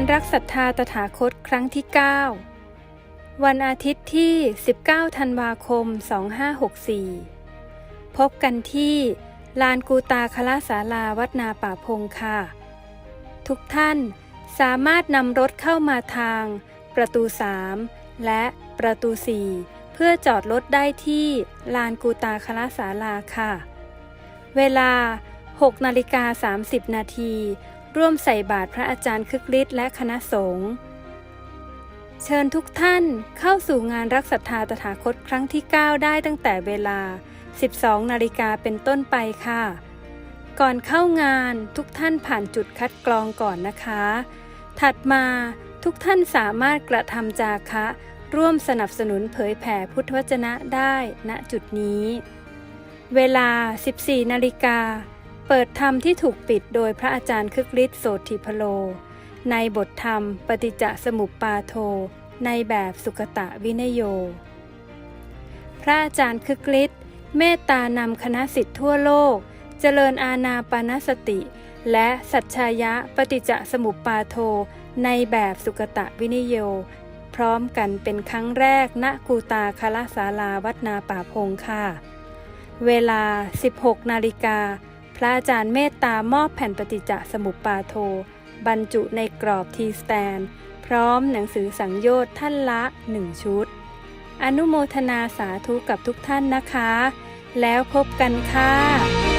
กานรักศรัทธาตถาคตครั้งที่ 9 วันอาทิตย์ที่ 19 ธันวาคม 2564 พบกันที่ลานกูตาคละศาลาวัดนาป่าพงค่ะ ทุกท่านสามารถนำรถเข้ามาทาง ประตู 3 และประตู 4 เพื่อจอดรถได้ที่ลานกูตาคละศาลาค่ะ เวลา 6 นาฬิกา 30 นาที ร่วมใส่บาตรพระอาจารย์คึกฤทธิ์และคณะสงฆ์ เชิญทุกท่านเข้าสู่งานรักศรัทธาตถาคตครั้งที่ 9 ได้ตั้งแต่เวลา 12 นาฬิกาเป็นต้นไปค่ะ ก่อนเข้างานทุกท่านผ่านจุดคัดกรองก่อนนะคะ ถัดมาทุกท่านสามารถกระทำจาคะ ร่วมสนับสนุนเผยแผ่พุทธวจนะได้ณจุดนี้ เวลา 14 นาฬิกา เปิดธรรมที่ถูกปิดโดยพระอาจารย์คึกฤทธิ์โสติพโล ในบทธรรมปฏิจจสมุปปาโท ในแบบสุกตะวินโย พระอาจารย์คึกฤทธิ์เมตตานำคณะสิทธิ์ทั่วโลก เจริญอาณาปานสติ และสัจชายะปฏิจจสมุปปาโท ในแบบสุกตะวินโย พร้อมกันเป็นครั้งแรกณกูตาคละศาลาวัดนาป่าพงค่ะ เวลา 16นาฬิกา ระอาจารย์เมตตามอบแผ่นปฏิจจสมุปปาโท บรรจุในกรอบทีสแตน พร้อมหนังสือสังโยชน์ท่านละ1ชุด อนุโมทนาสาธุกับทุกท่านนะคะ แล้วพบกันค่ะ